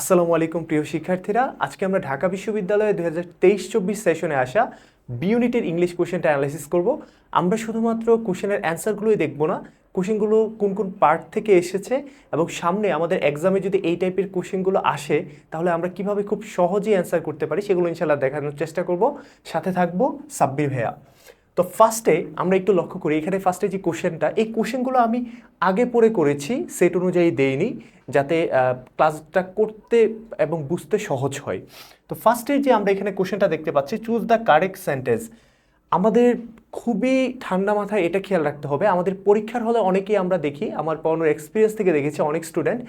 আসসালামু আলাইকুম, প্রিয় শিক্ষার্থীরা। আজকে আমরা ঢাকা বিশ্ববিদ্যালয়ে দু হাজার তেইশ চব্বিশ সেশনে আসা বি ইউনিটের ইংলিশ কোশ্চেনটা অ্যানালাইসিস করব। আমরা শুধুমাত্র কোশ্চেনের অ্যান্সারগুলোই দেখব না কোশ্চেনগুলো কোন কোন পার্ট থেকে এসেছে এবং সামনে আমাদের এক্সামে যদি এই টাইপের কোশ্চেনগুলো আসে, তাহলে আমরা কীভাবে খুব সহজেই অ্যান্সার করতে পারি, সেগুলো ইনশাল্লাহ দেখানোর চেষ্টা করব। সাথে থাকব সাব্বির ভাইয়া। তো ফার্স্টে আমরা একটু লক্ষ্য করি, এখানে ফার্স্টে যে কোশ্চেনটা এই কোশ্চেনগুলো আমি আগে পরে করেছি সেট অনুযায়ী দেইনি, যাতে ক্লাসটা করতে এবং বুঝতে সহজ হয়। তো ফার্স্টে যে আমরা এখানে কোশ্চেনটা দেখতে পাচ্ছি চুজ দ্য কারেক্ট সেন্টেন্স আমাদের খুবই ঠান্ডা মাথায় এটা খেয়াল রাখতে হবে। আমাদের পরীক্ষার হলে অনেকেই আমরা দেখি, আমার পড়ানোর এক্সপিরিয়েন্স থেকে দেখেছি অনেক স্টুডেন্ট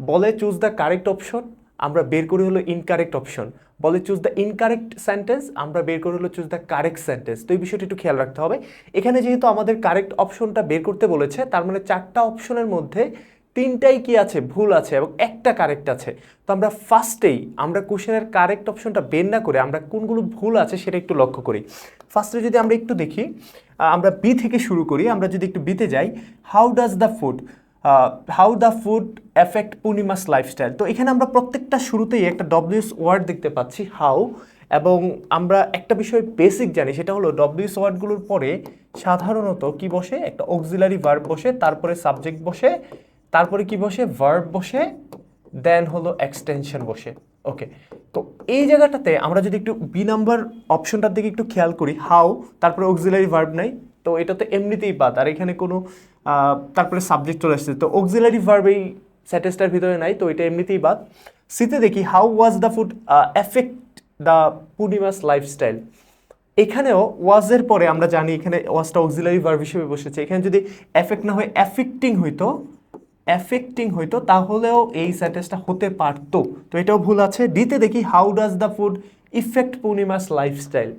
বলে চুজ দ্য কারেক্ট অপশন আমরা বের করি হলো ইনকারেক্ট অপশন বলে চুজ দ্য ইনকারেক্ট সেন্টেন্স আমরা বের করে হলো চুজ দ্য কারেক্ট সেন্টেন্স তো এই বিষয়টা একটু খেয়াল রাখতে হবে। এখানে যেহেতু আমাদের কারেক্ট অপশনটা বের করতে বলেছে, তার মানে চারটা অপশনের মধ্যে তিনটাই কি আছে? ভুল আছে এবং একটা কারেক্ট আছে। তো আমরা ফার্স্টেই আমরা কোশ্চেনের কারেক্ট অপশনটা বের না করে আমরা কোনগুলো ভুল আছে সেটা একটু লক্ষ্য করি। ফার্স্টে যদি আমরা একটু দেখি আমরা বি থেকে শুরু করি, আমরা যদি একটু বিতে যাই how does the food how the food effect Purnima's lifestyle তো এখানে আমরা প্রত্যেকটা শুরুতেই একটা ডব্লিউএস ওয়ার্ড দেখতে পাচ্ছি হাউ এবং আমরা একটা বিষয় বেসিক জানি, সেটা হলো ডব্লিউএস ওয়ার্ডগুলোর পরে সাধারণত কি বসে? একটা অক্সিলারি ভার্ব বসে, তারপরে সাবজেক্ট বসে, তারপরে কি বসে? ভার্ব বসে দেন হলো এক্সটেনশন বসে। ওকে তো এই জায়গাটাতে আমরা যদি একটু বি নাম্বার অপশনটার দিকে একটু খেয়াল করি হাউ তারপরে অক্সিলারি ভার্ব নাই, তো এটা তো এমনিতেই বাদ। আর এখানে কোনো তারপরে সাবজেক্ট চলে আসছে। তো অক্সিলারি ভার্ব এই স্যাটেসটার ভিতরে নাই, তো এটা এমনিতেই বাদ। সিতে দেখি how was the food effect the Purnima's lifestyle এখানেও ওয়াজের পরে আমরা জানি, এখানে ওয়াজটা অক্সিলারি ভার্ব হিসেবে বসেছে। এখানে যদি এফেক্ট না হয়ে এফেক্টিং হইতো এফেক্টিং হইতো, তাহলেও এই সেন্টেন্সটা হতে পারতো। তো এটাও ভুল আছে। ডিতে দেখি how does the food effect Purnima's lifestyle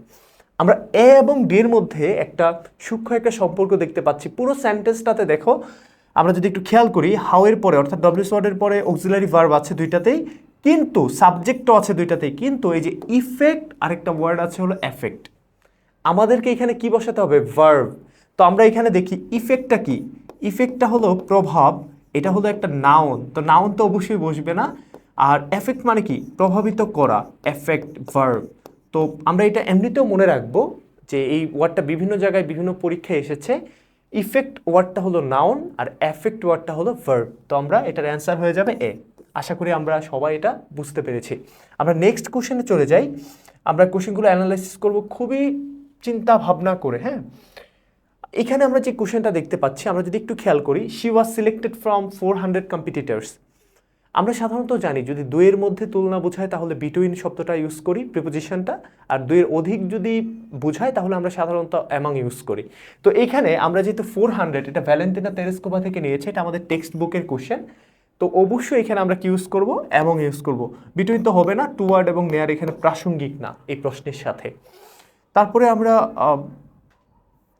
আমরা এ এবং ডির মধ্যে একটা সূক্ষ্ম একটা সম্পর্ক দেখতে পাচ্ছি। পুরো সেন্টেন্সটাতে দেখো, আমরা যদি একটু খেয়াল করি হাউ এর পরে, অর্থাৎ ডব্লিউস ওয়ার্ডের পরে অক্সিলারি ভার্ব আছে দুইটাতেই, কিন্তু সাবজেক্টও আছে দুইটাতেই, কিন্তু এই যে ইফেক্ট আরেকটা ওয়ার্ড আছে হলো এফেক্ট আমাদেরকে এখানে কি বসাতে হবে? ভার্ব তো আমরা এখানে দেখি ইফেক্টটা কি? ইফেক্টটা হলো প্রভাব, এটা হলো একটা নাউন তো নাউন তো অবশ্যই বসবে না। আর এফেক্ট মানে কি? প্রভাবিত করা এফেক্ট ভার্ব তো আমরা এটা এমনিতেও মনে রাখব যে এই ওয়ার্ডটা বিভিন্ন জায়গায় বিভিন্ন পরীক্ষায় এসেছে। ইফেক্ট ওয়ার্ডটা হলো নাউন আর এফেক্ট ওয়ার্ডটা হলো ভার্ব তো আমরা এটার অ্যান্সার হয়ে যাবে এ আশা করি আমরা সবাই এটা বুঝতে পেরেছি। আমরা নেক্সট কোশ্চেনে চলে যাই। আমরা কোশ্চেনগুলো অ্যানালাইসিস করব খুবই চিন্তা ভাবনা করে হ্যাঁ? এখানে আমরা যে কোশ্চেনটা দেখতে পাচ্ছি, আমরা যদি একটু খেয়াল করি she was selected from four hundred competitors আমরা সাধারণত জানি যদি দুইয়ের মধ্যে তুলনা বোঝায়, তাহলে বিটুইন শব্দটা ইউজ করি প্রিপোজিশনটা আর দুইয়ের অধিক যদি বোঝায়, তাহলে আমরা সাধারণত অ্যামাং ইউজ করি। তো এখানে আমরা যেহেতু ফোর হান্ড্রেড এটা ভ্যালেন্টিনা তেরেস্কোভা থেকে নিয়েছে, এটা আমাদের টেক্সট বুকের কোশ্চেন তো অবশ্যই এখানে আমরা কি ইউজ করব? অ্যামং ইউজ করব। বিটুইন তো হবে না টু ওয়ার্ড এবং নেয়ার এখানে প্রাসঙ্গিক না, এই প্রশ্নের সাথে। তারপরে আমরা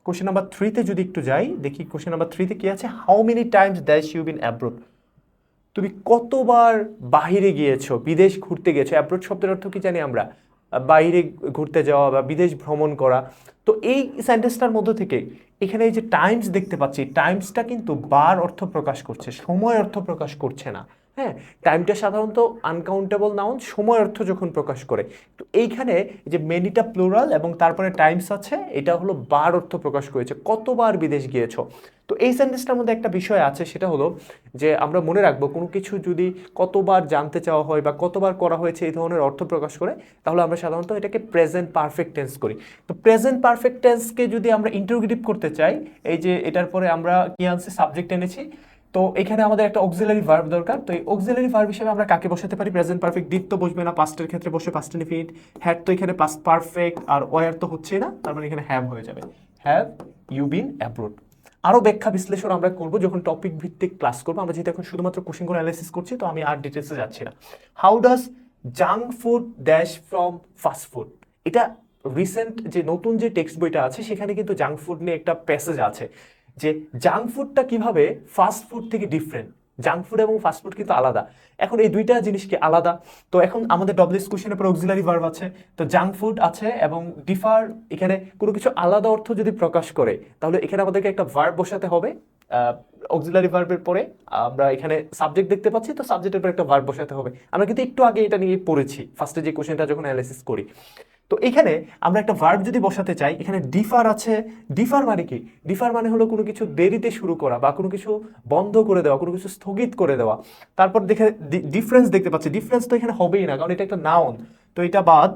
কোশ্চেন নাম্বার থ্রিতে যদি একটু যাই, দেখি কোশ্চেন নাম্বার থ্রিতে কি আছে? How many times dash you been abroad তুমি কতবার বাহিরে গিয়েছো, বিদেশ ঘুরতে গেছো অ্যাব্রোড শব্দের অর্থ কি জানি আমরা? বাইরে ঘুরতে যাওয়া বা বিদেশ ভ্রমণ করা। তো এই সেন্টেন্সটার মধ্যে থেকে এখানে এই যে টাইমস দেখতে পাচ্ছি টাইমসটা কিন্তু বার অর্থ প্রকাশ করছে, সময় অর্থ প্রকাশ করছে না। হ্যাঁ টাইমটা সাধারণত আনকাউন্টেবল নাউন সময় অর্থ যখন প্রকাশ করে। তো এইখানে যে মেনিটা প্লুরাল এবং তারপরে টাইমস আছে, এটা হলো বার অর্থ প্রকাশ করেছে। কতবার বিদেশ গিয়েছো? তো এই সেন্টেন্সটার মধ্যে একটা বিষয় আছে, সেটা হলো যে আমরা মনে রাখব, কোনো কিছু যদি কতবার জানতে চাওয়া হয় বা কতবার করা হয়েছে এই ধরনের অর্থ প্রকাশ করে, তাহলে আমরা সাধারণত এটাকে প্রেজেন্ট পারফেক্ট টেন্স করি। তো প্রেজেন্ট পারফেক্ট টেন্সকে যদি আমরা ইন্টারোগেটিভ করতে চাই, এই যে এটার পরে আমরা কি আনছি? সাবজেক্ট এনেছি। তো এখানে আমাদের একটা অক্সিলারি ভার্ব দরকার। তো এই অক্সিলারি ভার্ব হিসেবে আমরা কাকে বসাতে পারি? প্রেজেন্ট পারফেক্ট ডিট তো বসবে না পাস্টের ক্ষেত্রে বসে পাস্ট ইনফিনিট হ্যাড তো এখানে পাস্ট পারফেক্ট আর ওয়ার তো হচ্ছে না, তার মানে এখানে হ্যাভ হয়ে যাবে। হ্যাভ ইউ বিন অ্যাব্রোড আরও ব্যাখ্যা বিশ্লেষণ আমরা করব যখন টপিক ভিত্তিক ক্লাস করব। আমরা যেহেতু এখন শুধুমাত্র কোশ্চেনগুলো অ্যানালাইসিস করছি, তো আমি আর ডিটেলসে যাচ্ছি না। How does junk food dash from fast food এটা রিসেন্ট যে নতুন যে টেক্সট বইটা আছে, সেখানে কিন্তু জাঙ্ক ফুড নিয়ে একটা প্যাসেজ আছে। যে জাঙ্ক ফুডটা কীভাবে ফাস্ট ফুড থেকে ডিফারেন্ট জাঙ্ক ফুড এবং ফাস্ট ফুড কিন্তু আলাদা। এখন এই দুইটা জিনিস কি আলাদা? তো এখন আমাদের ডব্লিউএস কোশ্চেনের পর অক্সিলারি ভার্ব আছে। তো জাঙ্ক ফুড আছে এবং ডিফার এখানে কোনো কিছু আলাদা অর্থ যদি প্রকাশ করে, তাহলে এখানে আমাদেরকে একটা ভার্ব বসাতে হবে। অক্সিলারি ভার্বের পরে আমরা এখানে সাবজেক্ট দেখতে পাচ্ছি, তো সাবজেক্টের পর একটা ভার্ব বসাতে হবে। আমরা কিন্তু একটু আগে এটা নিয়ে পড়েছি ফার্স্টে যে কোশ্চেনটা যখন অ্যানালাইসিস করি। তো এখানে আমরা একটা ভার্ব যদি বসাতে চাই, এখানে ডিফার আছে। ডিফার মানে কি? ডিফার মানে হলো কোনো কিছু দেরিতে শুরু করা বা কোনো কিছু বন্ধ করে দেওয়া, কোনো কিছু স্থগিত করে দেওয়া। তারপর দেখে ডিফারেন্স দেখতে পাচ্ছি। ডিফারেন্স তো এখানে হবেই না, কারণ এটা একটা নাউন তো এটা বাদ,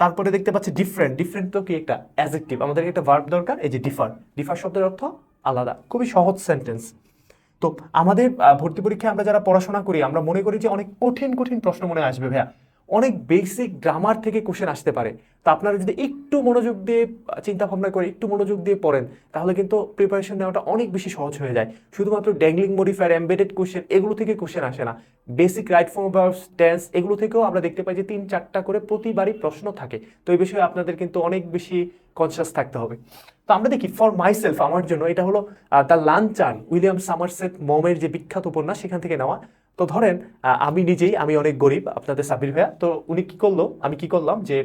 তারপরে দেখতে পাচ্ছি ডিফারেন্ট ডিফারেন্ট তো কি একটা অ্যাজেক্টিভ আমাদের একটা ভার্ব দরকার, এই যে ডিফার ডিফার শব্দের অর্থ আলাদা। খুবই সহজ সেন্টেন্স তো আমাদের ভর্তি পরীক্ষায় আমরা যারা পড়াশোনা করি, আমরা মনে করি যে অনেক কঠিন কঠিন প্রশ্ন মনে আসবে, ভাইয়া। অনেক বেসিক গ্রামার থেকে কোশ্চেন আসতে পারে। তো আপনারা যদি একটু মনোযোগ দিয়ে চিন্তা ভাবনা করে একটু মনোযোগ দিয়ে পড়েন, তাহলে কিন্তু প্রিপারেশন নেওয়াটা অনেক বেশি সহজ হয়ে যায়। শুধুমাত্র ড্যাংলিং মডিফায়ার এম্বেডেড কোশ্চেন এগুলো থেকে কোশ্চেন আসে না। Basic right form verbs tense এগুলো থেকেও আমরা দেখতে পাই যে তিন চারটা করে প্রতিবারই প্রশ্ন থাকে। তো এই বিষয়ে আপনাদের কিন্তু অনেক বেশি কনসিয়াস থাকতে হবে। তো আমরা দেখি ফর মাইসেলফ আমার জন্য এটা হলো দ্য লাঞ্চান উইলিয়াম সামারসেট মমের যে বিখ্যাত উপন্যাস, সেখান থেকে নেওয়া। তো ধরেন আমি নিজেই, আমি অনেক গরিব, আপনাদের সাবির ভাইয়া, তো উনি কি করল? আমি কি করলাম যে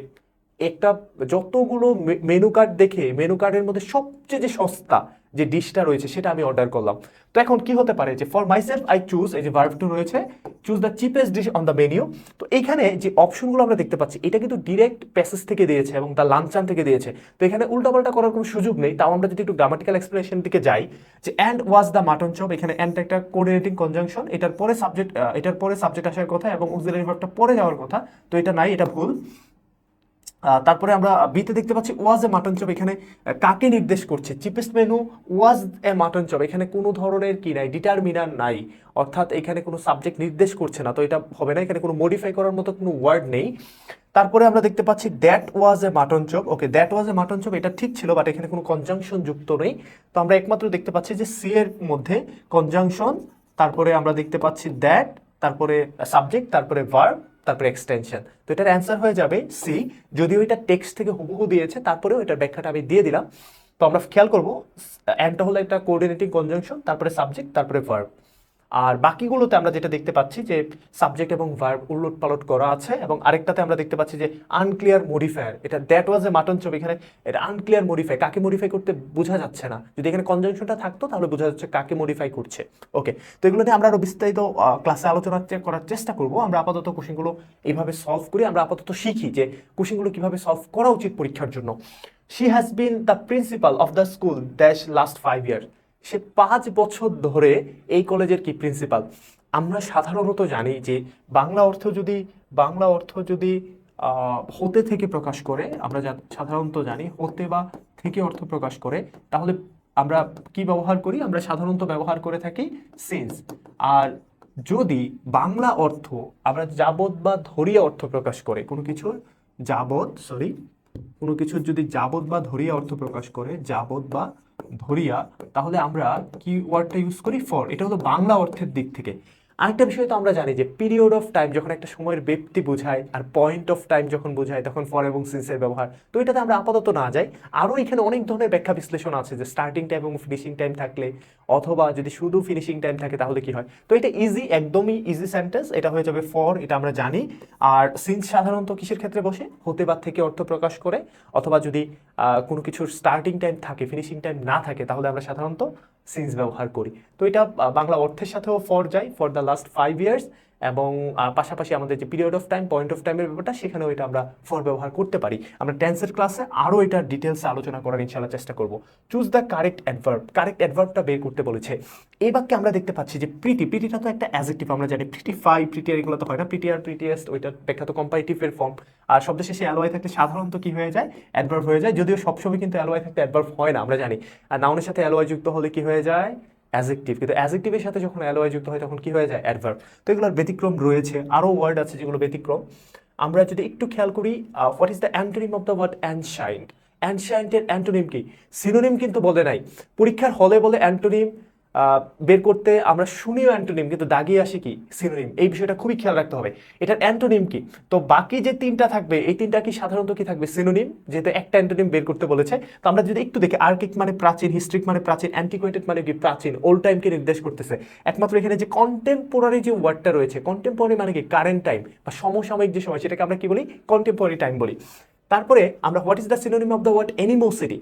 একটা যতগুলো মেনু কার্ড দেখে, মেনু কার্ডের মধ্যে সবচেয়ে যে সস্তা যে ডিশটা রয়েছে সেটা আমি অর্ডার করলাম। তো এখন কি হতে পারে যে ফর মাইসেলফ আই চুজ এই যে ভার্ভ টু রয়েছে choose the cheapest dish on the menu তো এখানে যে অপশনগুলো আমরা দেখতে পাচ্ছি, এটা কিন্তু ডিরেক্ট প্যাসেজ থেকে দিয়েছে এবং দ্য লাঞ্চান থেকে দিয়েছে। তো এখানে উল্টাপাল্টা করার কোনো সুযোগ নেই। তাও আমরা যদি একটু গ্রামাটিক্যাল এক্সপ্লেনেশন দিকে যাই, যে and was the mutton chop এখানে অ্যান্ড একটা কোঅর্ডিনেটিং কনজাংশন এটার পরে সাবজেক্ট এটার পরে সাবজেক্ট আসার কথা এবং অক্সিলারি ভার্বটা পরে যাওয়ার কথা, তো এটা নাই, এটা ভুল। তারপরে আমরা বিতে দেখতে পাচ্ছি ওয়াজ এ মাটন চপ। এখানে কাকে নির্দেশ করছে? Cheapest menu, was a mutton chop. এখানে কোনো ধরনের কি নাই ডিটারমিনার নাই। অর্থাৎ এখানে কোনো সাবজেক্ট নির্দেশ করছে না, তো এটা হবে না। এখানে কোনো মডিফাই করার মতো কোনো ওয়ার্ড নেই। তারপরে আমরা দেখতে পাচ্ছি that was a mutton chop okay that was a mutton chop এটা ঠিক ছিল বাট এখানে কোনো কনজাংশন যুক্ত নেই। তো আমরা একমাত্র দেখতে পাচ্ছি যে সি এর মধ্যে কনজাংশন তারপরে আমরা দেখতে পাচ্ছি দ্যাট তারপরে সাবজেক্ট তারপরে ভার্ব তারপরে এক্সটেনশন তো এটার অ্যান্সার হয়ে যাবে সি যদিও এটা টেক্সট থেকে হুবহু দিয়েছে, তারপরেও এটার ব্যাখ্যাটা আমি দিয়ে দিলাম। তো আমরা খেয়াল করব অ্যান্ডটা হলো একটা কোঅর্ডিনেটিং কনজাংশন তারপরে সাবজেক্ট তারপরে ভার্ব আর বাকিগুলোতে আমরা যেটা দেখতে পাচ্ছি যে সাবজেক্ট এবং ভার্ব উল্লট পালট করা আছে এবং আরেকটাতে আমরা দেখতে পাচ্ছি যে আনক্লিয়ার মডিফায়ার এটা that was a mutton chop এখানে এটা আনক্লিয়ার মডিফাই কাকে মডিফাই করতে বোঝা যাচ্ছে না। যদি এখানে কনজাংশনটা থাকতো, তাহলে বোঝা যাচ্ছে কাকে মডিফাই করছে। ওকে তো এগুলো নিয়ে আমরা আরও বিস্তারিত ক্লাসে আলোচনা করার চেষ্টা করব। আমরা আপাতত কোশ্চেনগুলো এইভাবে সলভ করি। আমরা আপাতত শিখি যে কোশ্চেনগুলো কীভাবে সলভ করা উচিত পরীক্ষার জন্য। She has been the principal of the school dash last five year সে পাঁচ বছর ধরে এই কলেজের কি প্রিন্সিপাল আমরা সাধারণত জানি যে বাংলা অর্থ যদি, বাংলা অর্থ যদি হতে থেকে প্রকাশ করে, আমরা সাধারণত জানি, হতে বা থেকে অর্থ প্রকাশ করে, তাহলে আমরা কি ব্যবহার করি? আমরা সাধারণত ব্যবহার করে থাকি সিন্স আর যদি বাংলা অর্থ, আমরা যাবত বা ধরিয়া অর্থ প্রকাশ করে, কোনো কিছুর যাবত সরি কোনো কিছুর যদি যাবত বা ধরিয়া অর্থ প্রকাশ করে যাবত বা ধরিয়া, তাহলে আমরা কি ওয়ার্ডটা ইউজ করি ফর এটা হলো বাংলা অর্থের দিক থেকে। আরেকটা বিষয় তো আমরা জানি যে পিরিয়ড অফ টাইম যখন একটা সময়ের ব্যক্তি বোঝায় আর পয়েন্ট অফ টাইম যখন বোঝায়, তখন ফর এবং সিন্সের ব্যবহার। তো এটাতে আমরা আপাতত না যাই। আরও এখানে অনেক ধরনের ব্যাখ্যা বিশ্লেষণ আছে যে স্টার্টিং টাইম এবং ফিনিশিং টাইম থাকলে অথবা যদি শুধু ফিনিশিং টাইম থাকে তাহলে কি হয়? তো এটা ইজি একদমই ইজি সেন্টেন্স এটা হয়ে যাবে ফর এটা আমরা জানি। আর সিন্স সাধারণত কিসের ক্ষেত্রে বসে? হতে বা থেকে অর্থ প্রকাশ করে। অথবা যদি কোনো কিছুর স্টার্টিং টাইম থাকে ফিনিশিং টাইম না থাকে, তাহলে আমরা সাধারণত সিন্স ব্যবহার করি। তো এটা বাংলা অর্থের সাথেও ফর যায় for the last five years এবং পাশাপাশি আমাদের যে period of time point of টাইমের ব্যাপারটা, সেখানেও এটা আমরা ফর ব্যবহার করতে পারি। আমরা টেন্সের ক্লাসে আরও এটা ডিটেলসে আলোচনা করার ইনশাল্লাহ চেষ্টা করব। Choose the correct adverb correct অ্যাডভার্বটা বের করতে বলেছে। এই বাক্যে আমরা দেখতে পাচ্ছি যে প্রিটি প্রিটিটা তো একটা অ্যাজেক্টিভ আমরা জানি প্রিটি ফাই প্রিটিয়ার এগুলো তো হয় না। প্রিটিয়ার প্রিটিয়েস্ট ওইটা বিখ্যাত কম্পারিটিভের ফর্ম আর শব্দ শেষে অ্যালোয়াই থাকলে সাধারণত কি হয়ে যায়? অ্যাডভার্ব হয়ে যায়। যদিও সবসময় কিন্তু অ্যালোয়াই থাকতে অ্যাডভার্ব হয় না, আমরা জানি। আর নাউনের সাথে অ্যালোয়াই যুক্ত হলে কি হয়ে যায়? অ্যাজেক্টিভ কিন্তু অ্যাজেক্টিভের সাথে যখন অ্যালোয় যুক্ত হয়, তখন কি হয়ে যায়? অ্যাডভার্ব তো এগুলোর ব্যতিক্রম রয়েছে। আরও ওয়ার্ড আছে যেগুলো ব্যতিক্রম। আমরা যদি একটু খেয়াল করি what is the antonym of the word ancient অ্যানশাইন্টের antonym কি? সিনোনিম কিন্তু বলে নাই। পরীক্ষার হলে বলে অ্যান্টোনিম বের করতে আমরা শুনিও অ্যান্টোনিম, কিন্তু দাগিয়ে আসি কি? সিনোনিম। এই বিষয়টা খুবই খেয়াল রাখতে হবে। এটার অ্যান্টোনিম কি? তো বাকি যে তিনটা থাকবে, এই তিনটা কি সাধারণত কি থাকবে? সিনোনিম, যেহেতু একটা অ্যান্টোনিম বের করতে বলেছে। তো আমরা যদি একটু দেখি, আর্কিক মানে প্রাচীন, হিস্ট্রিক মানে প্রাচীন, অ্যান্টিকুয়েটেড মানে কি? প্রাচীন ওল্ড টাইমকে নির্দেশ করতেছে। একমাত্র এখানে যে কন্টেম্পোরারি যে ওয়ার্ডটা রয়েছে কন্টেম্পোরারি মানে কি? কারেন্ট টাইম বা সমসাময়িক যে সময়, সেটাকে আমরা কি বলি? কন্টেম্পোরারি টাইম বলি। তারপরে আমরা what is the synonym of the word animosity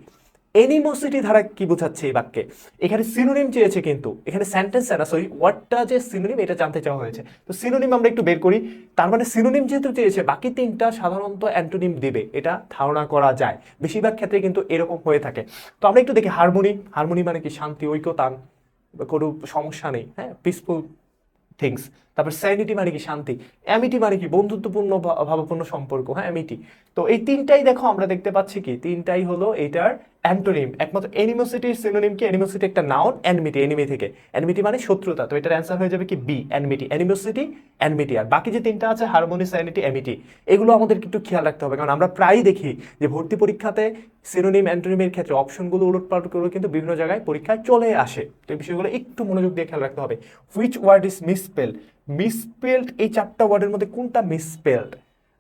animosity ধারা কি বোঝাচ্ছে এই বাক্যে? এখানে সিনোনিম চেয়েছে কিন্তু। এখানে সেন্টেন্স না সরি ওয়ার্ডটা যে সিনোনিম এটা জানতে চাওয়া হয়েছে। তো সিনোনিম আমরা একটু বের করি। তার মানে সিনোনিম যেহেতু চেয়েছে, বাকি তিনটা সাধারণত অ্যান্টোনিম দেবে। এটা ধারণা করা যায়। বেশিরভাগ ক্ষেত্রে কিন্তু এরকম হয়ে থাকে। তো আমরা একটু দেখি হারমোনি হারমোনি মানে কি? শান্তি, ঐক্যতান, কোনো সমস্যা নেই হ্যাঁ পিসফুল থিংস তারপর স্যানিটি মানে কি? শান্তি। অ্যামিটি মানে কি? বন্ধুত্বপূর্ণ ভাবপূর্ণ সম্পর্ক হ্যাঁ অ্যামিটি তো এই তিনটাই দেখো আমরা দেখতে পাচ্ছি কি? তিনটাই হলো এটার অ্যান্টোনিম একমাত্র এনিমোসিটির সিনোনিম কি? এনিমোসিটি একটা নাউন অ্যানমিটি এনিমি থেকে। অ্যানমিটি মানে শত্রুতা। তো এটার অ্যান্সার হয়ে যাবে কি? বি অ্যানমিটি অ্যানিমোসিটি অ্যানমিটি আর বাকি যে তিনটা আছে হারমোনি স্যানিটি অ্যামিটি এগুলো আমাদের একটু খেয়াল রাখতে হবে। কারণ আমরা প্রায়ই দেখি যে ভর্তি পরীক্ষাতে সিনোনিম অ্যান্টোনিমের ক্ষেত্রে অপশনগুলো উলটপালট করে কিন্তু বিভিন্ন জায়গায় পরীক্ষায় চলে আসে। তো এই বিষয়গুলো একটু মনোযোগ দিয়ে খেয়াল রাখতে হবে। Which word is misspell misspelled এই চারটা ওয়ার্ডের মধ্যে কোনটা মিসপেল্ড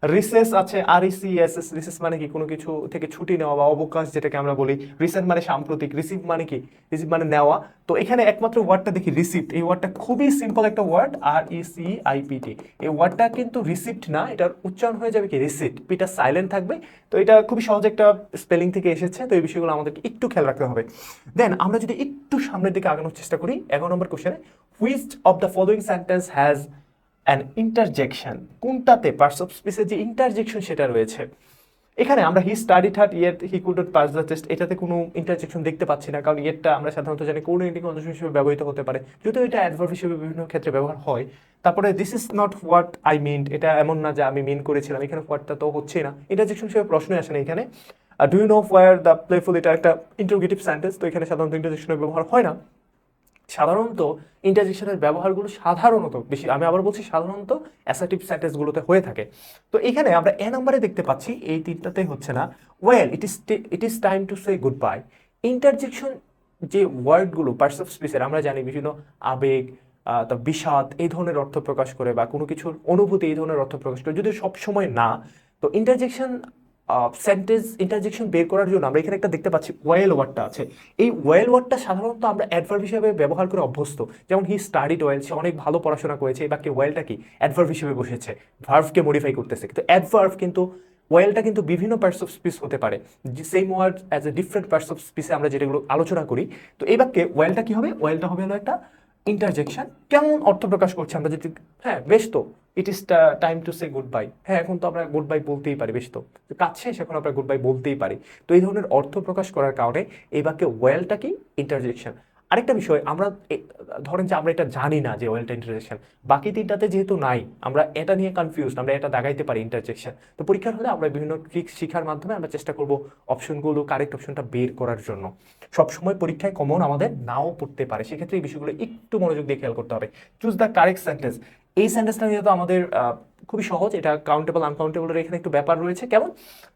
রিসেস আছে আর ইসি এস রিসেস মানে কি? কোনো কিছু থেকে ছুটি নেওয়া বা অবকাশ যেটাকে আমরা বলি। রিসেন্ট মানে সাম্প্রতিক রিসিভ মানে কি? রিসিভ মানে নেওয়া। তো এখানে একমাত্র ওয়ার্ডটা দেখি রিসিপ্ট এই ওয়ার্ডটা খুবই সিম্পল একটা ওয়ার্ড আর ই সি আইপিটি এই ওয়ার্ডটা কিন্তু রিসিপ্ট না, এটার উচ্চারণ হয়ে যাবে কি? রিসিপ্ট পিটা সাইলেন্ট থাকবে। তো এটা খুবই সহজ একটা স্পেলিং থেকে এসেছে। তো এই বিষয়গুলো আমাদেরকে একটু খেয়াল রাখতে হবে। দেন আমরা যদি একটু সামনের দিকে আগানোর চেষ্টা করি, এগারো নম্বর কোশ্চেনে which of the following sentence has an interjection কোনটাতে? পার্টস অফ স্পিচের যে ইন্টারজেকশন সেটা রয়েছে। এখানে আমরা he study third year he could not pass the test এটাতে কোনো ইন্টারজেকশন দেখতে পাচ্ছি না, কারণ ইয়েরটা আমরা সাধারণত জানি কোঅর্ডিনেটিং কনজুগেশন হিসেবে ব্যবহৃত হতে পারে। যদিও এটা অ্যাডভার্ব হিসেবে বিভিন্ন ক্ষেত্রে ব্যবহার হয়, তারপরে this is not what I mean এটা এমন না যে আমি মিন করেছিলাম, এখানে হোয়াটটা তো হচ্ছেই না। ইন্টারজেকশন হিসেবে প্রশ্নই আসে না এখানে। Do you know where the playful এটা একটা ইন্টারোগেটিভ সেন্টেন্স তো এখানে সাধারণত ইন্টারজেকশনের ব্যবহার হয় না। সাধারণত ইন্টারজেকশনের ব্যবহারগুলো সাধারণত বেশি, আমি আবার বলছি সাধারণত অ্যাসার্টিভ সেন্টেন্সগুলোতে হয়ে থাকে। তো এখানে আমরা এ নাম্বারে দেখতে পাচ্ছি, এই তিনটাতে হচ্ছে না well it is it is time to say goodbye interjection যে ওয়ার্ডগুলো পার্টস অফ স্পিচের আমরা জানি বিভিন্ন আবেগ তার বিষাদ, এই ধরনের অর্থ প্রকাশ করে বা কোনো কিছুর অনুভূতি, এই ধরনের অর্থ প্রকাশ করে যদি সবসময় না, তো ইন্টারজেকশন সেন্টেন্স ইন্টারজেকশন বের করার জন্য আমরা এখানে একটা দেখতে পাচ্ছি ওয়েল ওয়ার্ডটা আছে। এই ওয়েল ওয়ার্ডটা সাধারণত আমরা অ্যাডভার্ব হিসেবে ব্যবহার করে অভ্যস্ত। যেমন হি স্টাডিড ওয়েল সে অনেক ভালো পড়াশোনা করেছে এই বাক্যে ওয়েলটা কি? অ্যাডভার্ব হিসেবে বসেছে ভার্ভকে মডিফাই করতেছে। কিন্তু অ্যাডভার্ব কিন্তু ওয়েলটা কিন্তু বিভিন্ন পার্টস অফ স্পিচ হতে পারে। Same word as a different parts of স্পিচে আমরা যেগুলো আলোচনা করি, তো এই বাক্যে ওয়েলটা কি হবে? ওয়েলটা হবে হলো একটা ইন্টারজেকশন কেমন অর্থ প্রকাশ করছে আমরা যদি হ্যাঁ বেশ তো it is time to say goodbye হ্যাঁ এখন তো আমরা গুড বাই বলতেই পারি, বেশ তো। কাজ শেষ, এখন আমরা গুড বাই বলতেই পারি। তো এই ধরনের অর্থ প্রকাশ করার কারণে এই বাক্যে ওয়েলটা কি? ইন্টারজেকশন আরেকটা বিষয় আমরা ধরেন যে আমরা এটা জানি না যে ওয়েলটা ইন্টারজেকশন বাকি তিনটাতে যেহেতু নাই আমরা এটা নিয়ে কনফিউজ আমরা এটা দাগাইতে পারি ইন্টারজেকশন তো পরীক্ষার হলে আমরা বিভিন্ন ট্রিক্স শেখার মাধ্যমে আমরা চেষ্টা করব অপশনগুলো কারেক্ট অপশনটা বের করার জন্য। সবসময় পরীক্ষায় কমন আমাদের নাও পড়তে পারে সেক্ষেত্রে এই বিষয়গুলো একটু মনোযোগ দিয়ে খেয়াল করতে হবে। চুজ দ্য কারেক্ট সেন্টেন্স এই সেন্টেন্সটা যেহেতু আমাদের আহ, খুবই সহজ এটা কাউন্টেবল আনকাউন্টেবলের এখানে একটু ব্যাপার রয়েছে। কেমন?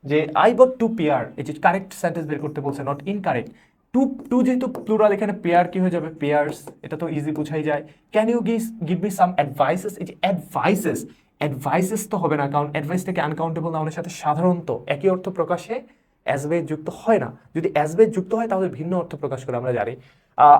যে আই বট টু পেয়ার এই যে কারেক্ট সেন্টেন্স বের করতে বলছে নট ইনকারেক্ট টু টু যেহেতু প্লুরাল এখানে পেয়ার কি হয়ে যাবে? পেয়ার্স এটা তো ইজি বোঝাই যায়। Can you give give me some advices এই যে অ্যাডভাইসেস অ্যাডভাইসেস তো হবে না, কারণ অ্যাডভাইস থেকে আনকাউন্টেবল নাউনের সাথে সাধারণত একই অর্থ প্রকাশে অ্যাজবে যুক্ত হয় না। যদি অ্যাজবে যুক্ত হয়, তাহলে ভিন্ন অর্থ প্রকাশ করে আমরা জানি।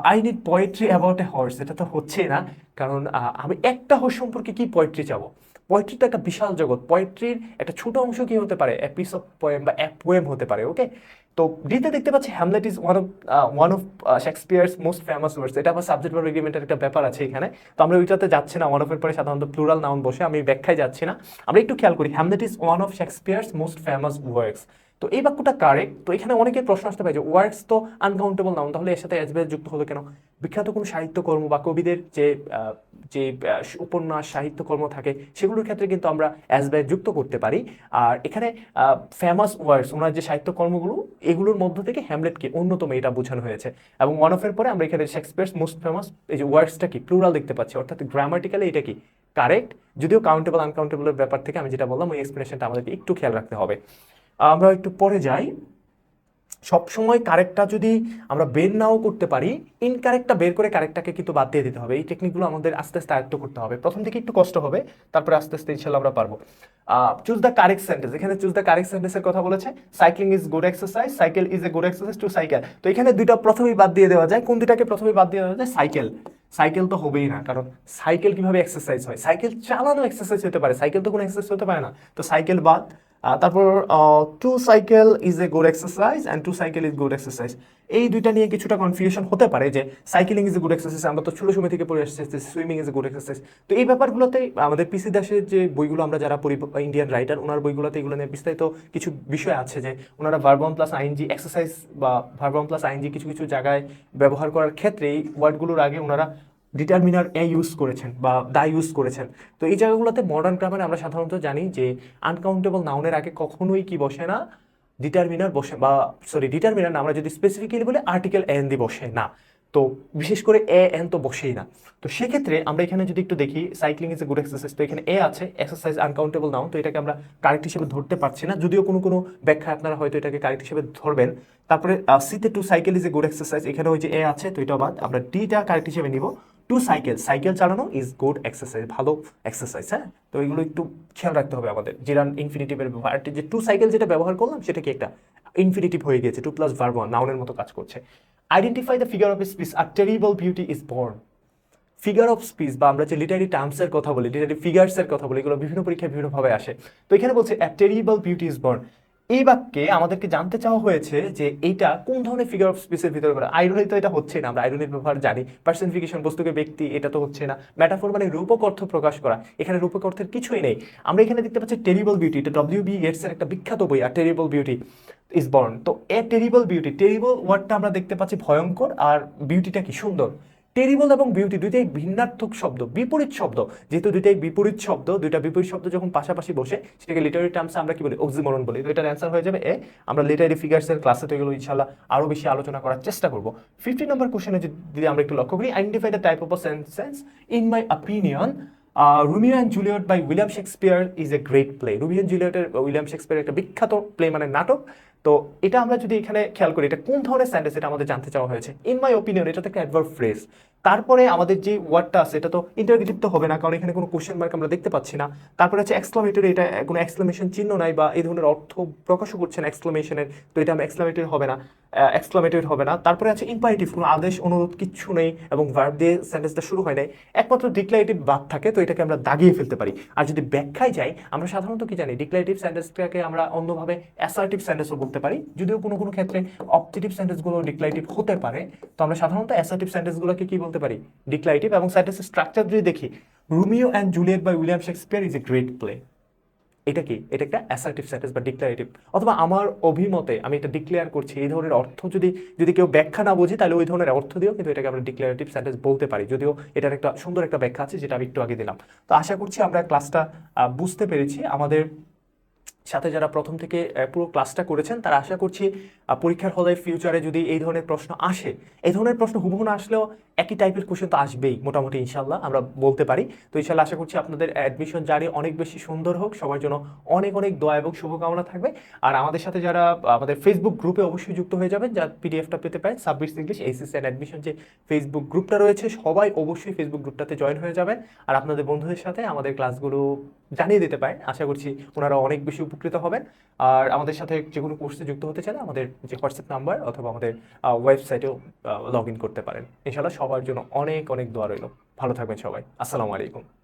I need poetry about a horse এটা তো হচ্ছেই না, কারণ আমি একটা হর্স সম্পর্কে কি পোয়েট্রি চাবো? পোয়েট্রি তো একটা বিশাল জগৎ পোয়েট্রির একটা ছোট অংশ কি হতে পারে? এ পিস অফ পোয়েম বা এ পোয়েম হতে পারে ওকে তো ডিতে দেখতে পাচ্ছি Hamlet is one of one of Shakespeare's most famous words এটা আমার সাবজেক্ট ভার্ব এগ্রিমেন্টের একটা ব্যাপার আছে এখানে। তো আমরা ওইটাতে যাচ্ছি না ওয়ান অফের পরে সাধারণত প্লুরাল নাউন বসে, আমি ব্যাখ্যায় যাচ্ছি না। আমরা একটু খেয়াল করি Hamlet is one of Shakespeare's most famous works তো এই বাক্যটা কারেক্ট তো এখানে অনেকের প্রশ্ন আসতে পারে যে ওয়ার্কস তো আনকাউন্টেবল নাউন তাহলে এর সাথে অ্যাজবে যুক্ত হলো কেন? বিখ্যাত কোনো সাহিত্যকর্ম বা কবিদের যে যে উপন্যাস, সাহিত্যকর্ম থাকে, সেগুলোর ক্ষেত্রে কিন্তু আমরা অ্যাজবে যুক্ত করতে পারি। আর এখানে ফেমাস ওয়ার্ডস ওনার যে সাহিত্যকর্মগুলো, এগুলোর মধ্য থেকে হ্যামলেটকে অন্যতম এটা বোঝানো হয়েছে। এবং ওয়ান অফের পরে আমরা এখানে শেক্সপিয়ার্স মোস্ট ফেমাস এই যে ওয়ার্ডসটা কি? প্লুরাল দেখতে পাচ্ছি। অর্থাৎ গ্রামাটিক্যালি এটা কি? কারেক্ট যদিও কাউন্টেবল আনকাউন্টেবলের ব্যাপার থেকে আমি যেটা বললাম, ওই এক্সপ্লেনেশনটা আমাদেরকে একটু খেয়াল রাখতে হবে। আমরা একটু পরে যাই। সবসময় কারেক্টটা যদি আমরা বের নাও করতে পারি ইনকারেক্টটা বের করে কারেক্টটাকে কিন্তু বাদ দিয়ে দিতে হবে। এই টেকনিকগুলো আমাদের আস্তে আস্তে আয়ত্ত করতে হবে। প্রথম থেকে একটু কষ্ট হবে, তারপরে আস্তে আস্তে ইনশাল্লাহ আমরা পারব। চুজ দ্য কারেক্ট সেন্টেন্স এখানে চুজ দ্য কারেক্ট সেন্টেন্সের কথা বলেছে। Cycling is good exercise cycle is a good exercise to cycle তো এখানে দুইটা প্রথমেই বাদ দিয়ে দেওয়া যায়। কোন দুইটাকে প্রথমেই বাদ দিয়ে দেওয়া যায়? সাইকেল সাইকেল তো হবেই না, কারণ সাইকেল কীভাবে এক্সারসাইজ হয়? সাইকেল চালানো এক্সারসাইজ হতে পারে। সাইকেল তো কোনো এক্সারসাইজ হতে পারে না। তো সাইকেল বাদ। তারপর to cycle is a good exercise and to cycle is good exercise এই দুইটা নিয়ে কিছুটা কনফিউশন হতে পারে যে cycling is a good exercise আমরা তো ছোট সময় থেকে পড়ে আসছি swimming is a good exercise তো এই ব্যাপারগুলোতে আমাদের পিসি দাসের যে বইগুলো আমরা যারা পড়ি ইন্ডিয়ান রাইটার ওনার বইগুলোতে এগুলো নিয়ে বিস্তারিত কিছু বিষয় আছে যে ওনারা ভার্বন প্লাস আইনজি এক্সারসাইজ বা ভার্বন প্লাস আইনজি কিছু কিছু জায়গায় ব্যবহার করার ক্ষেত্রে এই ওয়ার্ডগুলোর আগে ওনারা ডিটারমিনার এ ইউজ করেছেন বা দা ইউজ করেছেন। তো এই জায়গাগুলোতে মডার্ন গ্রামারে আমরা সাধারণত জানি যে আনকাউন্টেবল নাউনের আগে কখনোই কি বসে না ডিটারমিনার বসে বা সরি ডিটারমিনার আমরা যদি স্পেসিফিক্যালি বলি আর্টিকেল এন দিয়ে বসে না। তো বিশেষ করে এ এন তো বসেই না। তো সেক্ষেত্রে আমরা এখানে যদি একটু দেখি cycling is a good exercise তো এখানে এ আছে এক্সারসাইজ আনকাউন্টেবল নাউন তো এটাকে আমরা কারেক্ট হিসেবে ধরতে পারছি না। যদিও কোনো কোনো ব্যাখ্যা আপনারা হয়তো এটাকে কারেক্ট হিসেবে ধরবেন। তারপরে সিতে to cycle is a good exercise এখানে ওই যে এ আছে, তো এটা বাদ। আমরা ডিটা কারেক্ট হিসেবে নিব। টু সাইকেল সাইকেল চালানো ইজ গুড এক্সারসাইজ ভালো এক্সারসাইজ হ্যাঁ? তো এগুলো একটু খেয়াল রাখতে হবে আমাদের। জিরান ইনফিনিটিভের ব্যবহার, যে টু সাইকেল যেটা ব্যবহার করলাম, সেটা কি একটা ইনফিনিটিভ হয়ে গিয়েছে টু প্লাস ভার্ব নাউনের মতো কাজ করছে। Identify the figure of speech R terrible beauty is born figure of speech বা আমরা যে লিটারি টার্মসের কথা বলি লিটারি ফিগার্সের কথা বলি, এগুলো বিভিন্ন পরীক্ষায় বিভিন্নভাবে আসে। তো এখানে বলছে a terrible beauty is born এই বাক্যে আমাদেরকে জানতে চাওয়া হয়েছে যে এইটা কোন ধরনের ফিগার অফ স্পিচের ভিতরে পড়ে? আইরনি তো এটা হচ্ছে না, আমরা আইরনির ব্যবহার জানি। পার্সনিফিকেশন বস্তুকে ব্যক্তি, এটা তো হচ্ছে না। ম্যাটাফোর মানে রূপক অর্থ প্রকাশ করা। এখানে রূপক অর্থের কিছুই নেই। আমরা এখানে দেখতে পাচ্ছি টেরিবল বিউটি এটা ডব্লিউ বি এর একটা বিখ্যাত বই, আর টেরিবল বিউটি ইজ বর্ন তো এ টেরিবল বিউটি টেরিবল ওয়ার্ডটা আমরা দেখতে পাচ্ছি ভয়ঙ্কর, আর বিউটিটা কি সুন্দর? টেরিবল এবং বিউটি দুইটাই ভিন্নার্থক শব্দ, বিপরীত শব্দ। যেহেতু দুইটাই বিপরীত শব্দ, দুইটা বিপরীত শব্দ যখন পাশাপাশি বসে, সেটাকে লিটারি টার্মসে আমরা কি বলি? অক্সিমরন বলি। তো এটার অ্যান্সার হয়ে যাবে এ আমরা লিটারি ফিগার্সের ক্লাসে তো এগুলো ইনশাল্লাহ আরও বেশি আলোচনা করার চেষ্টা করব। ফিফটি নম্বর কোশ্চেনে যদি আমরা একটু লক্ষ্য করি identify the type of a sentence in my opinion Romeo and Juliet by William Shakespeare is a great play Romeo and জুলিয়টের William Shakespeare একটা বিখ্যাত প্লে মানে নাটক। তো এটা আমরা যদি এখানে খেয়াল করি, এটা কোন ধরনের সেন্টেন্স এটা আমাদের জানতে চাওয়া হয়েছে? ইন মাই ওপিনিয়ন এটা তো একটা অ্যাডভার্ব ফ্রেজ তারপরে আমাদের যে ওয়ার্ডটা আছে, এটা তো ইন্টারগেটিভ তো হবে না, কারণ এখানে কোনো কোশ্চেন মার্ক আমরা দেখতে পাচ্ছি না। তারপরে হচ্ছে এক্সক্লামেটরি এটা কোনো এক্সক্লামেশন চিহ্ন নাই বা এই ধরনের অর্থ প্রকাশও করছে না এক্সক্লামেশনের তো এটা আমরা এক্সক্লামেটরি হবে না এক্সক্লামেটরি হবে না। তারপরে আছে ইম্পারেটিভ কোনো আদেশ, অনুরোধ, কিচ্ছু নেই এবং ভার্ব দিয়ে সেন্টেন্সটা শুরু হয় নাই। একমাত্র ডিক্লারেটিভ বাদ থাকে, তো এটাকে আমরা দাগিয়ে ফেলতে পারি। আর যদি ব্যাখ্যায় যাই, আমরা সাধারণত কি জানি ডিক্লারেটিভ সেন্টেন্সটাকে আমরা অন্যভাবে অ্যাসার্টিভ সেন্টেন্সও বলতে পারি। যদিও কোনো কোনো ক্ষেত্রে অপটেটিভ সেন্টেন্সগুলো ডিক্লাইটিভ হতে পারে। তো আমরা সাধারণত অ্যাসার্টিভ সেন্টেন্সগুলোকে কি বলতে পারি? ডিক্লারেটিভ এবং সেন্টেন্সের স্ট্রাকচার যদি দেখি Romeo and Juliet by William Shakespeare is a great play এটা কি? এটা একটা অ্যাসার্টিভ সেন্টেন্স বা ডিক্লারেটিভ অথবা আমার অভিমতে আমি এটা ডিক্লেয়ার করছি, এই ধরনের অর্থ যদি যদি কেউ ব্যাখ্যা না বুঝি, তাহলে ওই ধরনের অর্থ দিয়েও কিন্তু এটাকে আমরা ডিক্লারেটিভ সেন্টেন্স বলতে পারি। যদিও এটার একটা সুন্দর একটা ব্যাখ্যা আছে, যেটা আমি একটু আগে দিলাম। তো আশা করছি আমরা ক্লাসটা বুঝতে পেরেছি। আমাদের সাথে যারা প্রথম থেকে পুরো ক্লাসটা করেছেন, তারা আশা করছি পরীক্ষার হলে ফিউচারে যদি এই ধরনের প্রশ্ন আসে, এই ধরনের প্রশ্ন হুবহু না আসলেও একই টাইপের কোশ্চেন তো আসবেই মোটামুটি ইনশাল্লাহ আমরা বলতে পারি। তো ইনশাল্লাহ আশা করছি আপনাদের অ্যাডমিশন জারি অনেক বেশি সুন্দর হোক, সবার জন্য অনেক অনেক দোয়া এবং শুভকামনা থাকবে। আর আমাদের সাথে যারা আমাদের ফেসবুক গ্রুপে অবশ্যই যুক্ত হয়ে যাবেন যা পিডিএফটা পেতে পারেন submit English HSC and admission যে ফেসবুক গ্রুপটা রয়েছে, সবাই অবশ্যই ফেসবুক গ্রুপটাতে জয়েন হয়ে যাবেন। আর আপনাদের বন্ধুদের সাথে আমাদের ক্লাসগুলো জানিয়ে দিতে পারেন। আশা করছি ওনারা অনেক বেশি উপকৃত হবেন। আর আমাদের সাথে যে কোনো কোর্সে যুক্ত হতে চাইলে আমাদের যে হোয়াটসঅ্যাপ নাম্বার অথবা আমাদের ওয়েবসাইটেও লগ ইন করতে পারেন। ইনশাল্লাহ সবার জন্য অনেক অনেক দোয়া রইল। ভালো থাকবেন সবাই। আসসালামু আলাইকুম।